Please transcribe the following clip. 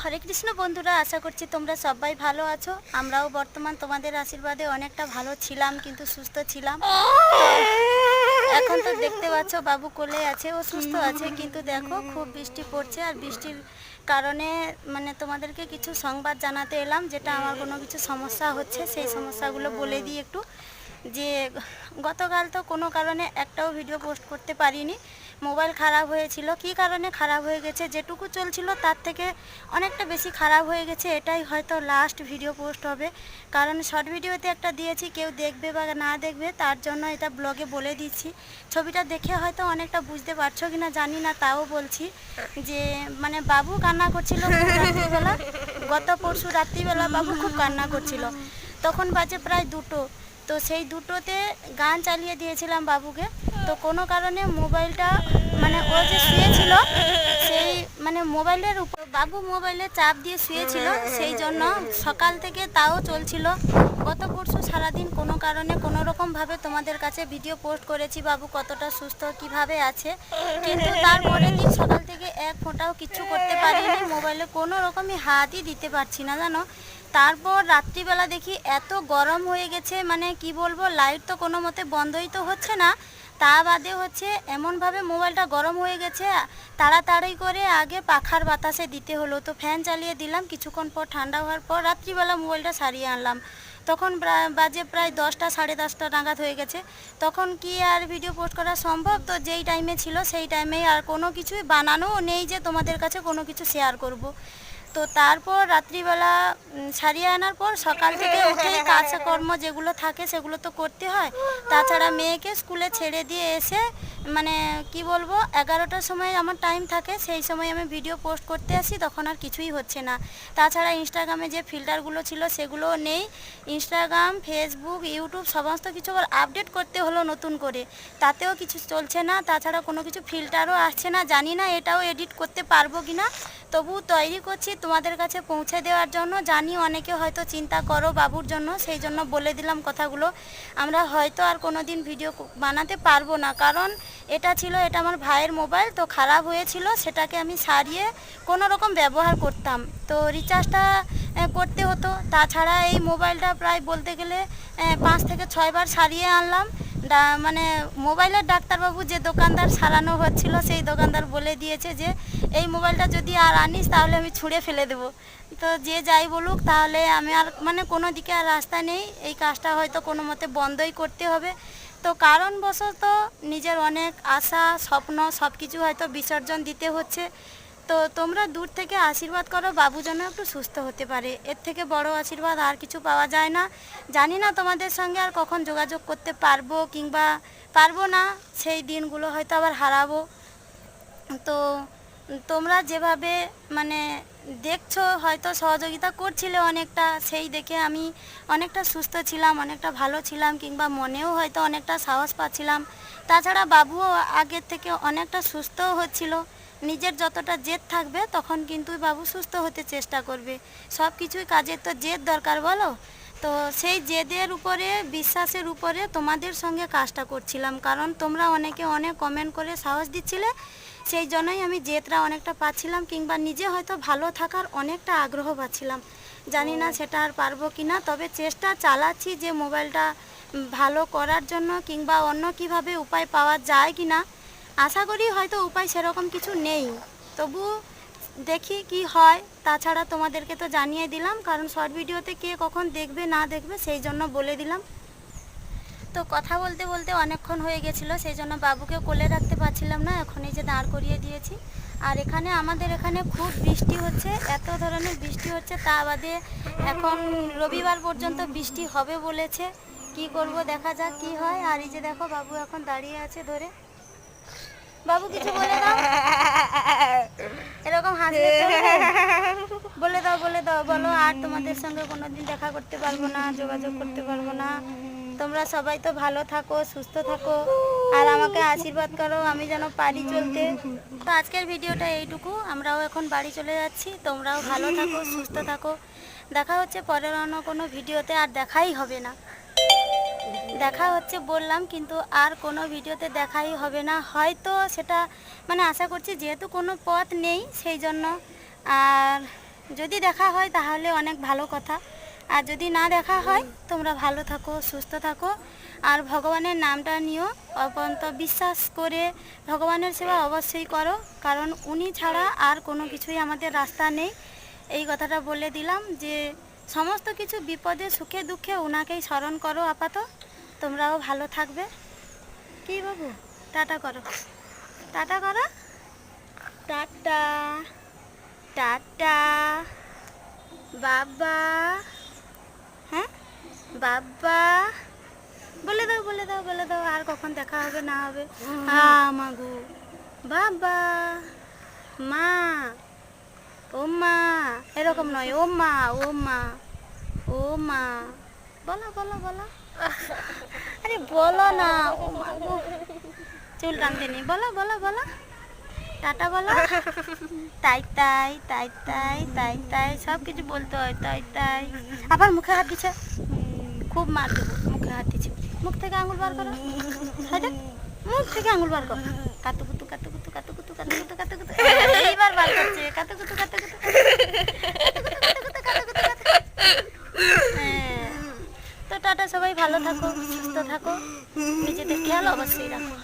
হরে কৃষ্ণ বন্ধুরা, আশা করছি তোমরা সবাই ভালো আছো। আমরাও বর্তমান তোমাদের আশীর্বাদে অনেকটা ভালো ছিলাম, কিন্তু সুস্থ ছিলাম। এখন তো দেখতে পাচ্ছ বাবু কোলে আছে, ও সুস্থ আছে, কিন্তু দেখো খুব বৃষ্টি পড়ছে আর বৃষ্টির কারণে মানে তোমাদেরকে কিছু সংবাদ জানাতে এলাম, যেটা আমার কোনো কিছু সমস্যা হচ্ছে, সেই সমস্যাগুলো বলে দিই একটু। যে গতকাল তো কোনো কারণে একটাও ভিডিও পোস্ট করতে পারিনি। মোবাইল খারাপ হয়েছিল, কী কারণে খারাপ হয়ে গেছে, যেটুকু চলছিল তার থেকে অনেকটা বেশি খারাপ হয়ে গেছে, এটাই হয়তো লাস্ট ভিডিও পোস্ট হবে। কারণ শর্ট ভিডিওতে একটা দিয়েছি, কেউ দেখবে বা না দেখবে, তার জন্য এটা ব্লগে বলে দিচ্ছি। ছবিটা দেখে হয়তো অনেকটা বুঝতে পারছ কিনা জানি না, তাও বলছি যে মানে বাবু কান্না করছিল রাত্রিবেলা, গত পরশু রাত্রিবেলা বাবু খুব কান্না করছিল। তখন বাজে প্রায় দুটো, তো সেই দুটোতে গান চালিয়ে দিয়েছিলাম বাবুকে। তো কোনো কারণে মোবাইলটা মানে ও যে শুয়েছিল, সেই মানে মোবাইলের উপর, বাবু মোবাইলে চাপ দিয়ে শুয়েছিল, সেই জন্য সকাল থেকে তাও চলছিল। গত পরশু সারাদিন কোনো কারণে কোনো রকমভাবে তোমাদের কাছে ভিডিও পোস্ট করেছি, বাবু কতটা সুস্থ, কীভাবে আছে। কিন্তু তারপরে দিন সকাল থেকে এক ফোঁটাও কিচ্ছু করতে পারিনি, মোবাইলে কোনো রকমই হাতই দিতে পারছি না, জানো। তারপর রাত্রিবেলা দেখি এত গরম হয়ে গেছে মানে কি বলব লাইট তো কোনো মতে বন্ধই তো হচ্ছে না। তা বাদে হচ্ছে এমনভাবে মোবাইলটা গরম হয়ে গেছে, তাড়াতাড়ি করে আগে পাখার বাতাসে দিতে হলো। তো ফ্যান চালিয়ে দিলাম, কিছুক্ষণ পর ঠান্ডা হওয়ার পর রাত্রিবেলা মোবাইলটা সারিয়ে আনলাম। তখন বাজে প্রায় দশটা, সাড়ে দশটা নাগাদ হয়ে গেছে। তখন কি আর ভিডিও পোস্ট করা সম্ভব? তো যেই টাইমে ছিল সেই টাইমে আর কোনো কিছুই বানানো নেই যে তোমাদের কাছে কোনো কিছু শেয়ার করব। তো তারপর রাত্রিবেলা সারিয়ে আনার পর সকাল থেকে উঠে কাজকর্ম যেগুলো থাকে সেগুলো তো করতে হয়। তাছাড়া মেয়েকে স্কুলে ছেড়ে দিয়ে এসে মানে কি বলব, এগারোটার সময় আমার টাইম থাকে, সেই সময় আমি ভিডিও পোস্ট করতে আসি, তখন আর কিছুই হচ্ছে না। তাছাড়া ইনস্টাগ্রামে যে ফিল্টারগুলো ছিল সেগুলো নেই। ইনস্টাগ্রাম ফেসবুক ইউটিউব সমস্ত কিছু আপডেট করতে হলো নতুন করে। তাতেও কিছু চলছে না, তাছাড়া কোনো কিছু ফিল্টারও আসছে না। জানি না এটাও এডিট করতে পারব কি না তবু তৈরি করছি তোমাদের কাছে পৌঁছে দেওয়ার জন্য। জানি অনেকে হয়তো চিন্তা করো বাবুর জন্য, সেই জন্য বলে দিলাম কথাগুলো। আমরা হয়তো আর কোনো দিন ভিডিও বানাতে পারব না। কারণ এটা ছিল, এটা আমার ভাইয়ের মোবাইল, তো খারাপ হয়েছিল, সেটাকে আমি সারিয়ে কোনো রকম ব্যবহার করতাম। তো রিচার্জটা করতে হতো। তাছাড়া এই মোবাইলটা প্রায় বলতে গেলে পাঁচ থেকে ছয়বার সারিয়ে আনলাম। মানে মোবাইলের ডাক্তারবাবু যে দোকানদার সারানো হচ্ছিল, সেই দোকানদার বলে দিয়েছে যে, এই মোবাইলটা যদি আর আনিস, তাহলে আমি ছুঁড়ে ফেলে দেবো। তো যে যাই বলুক, তাহলে আমি আর মানে কোনো দিকে আর রাস্তা নেই। এই কাজটা হয়তো কোনো মতে বন্ধই করতে হবে। তো কারণবশত নিজের অনেক আশা, স্বপ্ন সব কিছু হয়তো বিসর্জন দিতে হচ্ছে। তো তোমরা দূর থেকে আশীর্বাদ করো, বাবু যেন একটু সুস্থ হতে পারে। এর থেকে বড় আশীর্বাদ আর কিছু পাওয়া যায় না। জানি না তোমাদের সঙ্গে আর কখন যোগাযোগ করতে পারব কিংবা পারব না, সেই দিনগুলো হয়তো আবার হারাবো। তো তোমরা যেভাবে মানে দেখছ, হয়তো সহযোগিতা করছিলে অনেকটা, সেই দেখে আমি অনেকটা সুস্থ ছিলাম, অনেকটা ভালো ছিলাম, কিংবা মনেও হয়তো অনেকটা সাহস পাচ্ছিলাম। তাছাড়া বাবুও আগের থেকে অনেকটা সুস্থও হচ্ছিল। নিজের যতটা জেদ থাকবে, তখন কিন্তু বাবু সুস্থ হতে চেষ্টা করবে। সব কিছুই কাজের তো জেদ দরকার, বলো? তো সেই জেদের উপরে, বিশ্বাসের উপরে তোমাদের সঙ্গে কাজটা করছিলাম। কারণ তোমরা অনেকে অনেক কমেন্ট করে সাহস দিচ্ছিলে। সেই জন্যই আমি জেদটা অনেকটা পাচ্ছিলাম কিংবা নিজে হয়তো ভালো থাকার অনেকটা আগ্রহ পাচ্ছিলাম। জানি না সেটা আর পারব কি না তবে চেষ্টা চালাচ্ছি যে মোবাইলটা ভালো করার জন্য কিংবা অন্য কীভাবে উপায় পাওয়া যায় কি না আশা করি হয়তো উপায় সেরকম কিছু নেই। তবু দেখি কি হয় তাছাড়া তোমাদেরকে তো জানিয়ে দিলাম কারণ শর্ট ভিডিওতে কে কখন দেখবে না দেখবে সেই জন্য বলে দিলাম। তো কথা বলতে বলতে অনেকক্ষণ হয়ে গেছিল সেই জন্য বাবুকে কোলে রাখতে পারছিলাম না এখন এই যে দাঁড় করিয়ে দিয়েছি। আর এখানে আমাদের এখানে খুব বৃষ্টি হচ্ছে, এত ধরনের বৃষ্টি হচ্ছে, তা বাদে এখন রবিবার পর্যন্ত বৃষ্টি হবে বলেছে। কি করব, দেখা যাক কি হয়। আর এই যে দেখো, বাবু এখন দাঁড়িয়ে আছে ধরে। বাবু, কিছু বলে দাও। এরকম হাসলে বলে দাও বলে দাও। বলো, আর তোমাদের সঙ্গে কোনোদিন দেখা করতে পারব না, যোগাযোগ করতে পারব না। তোমরা সবাই তো ভালো থাকো, সুস্থ থাকো। আর আমাকে আশীর্বাদ করো, আমি যেন পারি চলতে। তো আজকের ভিডিওটা এইটুকু। আমরাও এখন বাড়ি চলে যাচ্ছি। তোমরাও ভালো থাকো, সুস্থ থাকো। দেখা হচ্ছে পরের অন্য কোনো ভিডিওতে, আর দেখাই হবে না। দেখা হচ্ছে বললাম, কিন্তু আর কোনো ভিডিওতে দেখাই হবে না। হয়তো সেটা মানে আশা করছি যেহেতু কোনো পথ নেই, সেই জন্য। আর যদি দেখা হয়, তাহলে অনেক ভালো কথা। আর যদি না দেখা হয়, তোমরা ভালো থাকো, সুস্থ থাকো। আর ভগবানের নামটা নিও, অপন্ত বিশ্বাস করে ভগবানের সেবা অবশ্যই করো, কারণ উনি ছাড়া আর কোনো কিছুই আমাদের রাস্তা নেই। এই কথাটা বলে দিলাম যে, সমস্ত কিছু বিপদে, সুখে, দুঃখে ওনাকেই স্মরণ করো আপাত। তোমরাও ভালো থাকবে। কি বাবু? টাটা করো। টাটা করো। টাটা। টাটা। বাবা। হ্যাঁ? বাবা বলে দাও বলে দাও বলে দাও আর কখন দেখা হবে না হবে। মাগু বাবা মা ও মা এরকম নয় ও মা ও মা ও মা। বলো বলো বলো। আরে বলো না ও মা চুল টানতে নেই। বলো বলো বলো। টাটা বলো। তাই তাই তাই তাই তাই তাই সব কিছু বলতে হয়, তাই তাই। আবার মুখে হাত দিচ্ছে খুব মার দেবো, মুখে হাত দিচ্ছে মুখ থেকে আঙুল বার করো। হাই মুখ থেকে আঙুল বার করো। কাতু কুতু কাতু কুতু কাতু কুতু কাতু কুতু কাতু কুতু। এইবার বার করছে। কাতু কুতু কাতু কুতু। হ্যাঁ। তো টাটা, সবাই ভালো থাকো, সুস্থ থাকো। নিজেদের খেয়াল অবশ্যই রাখো।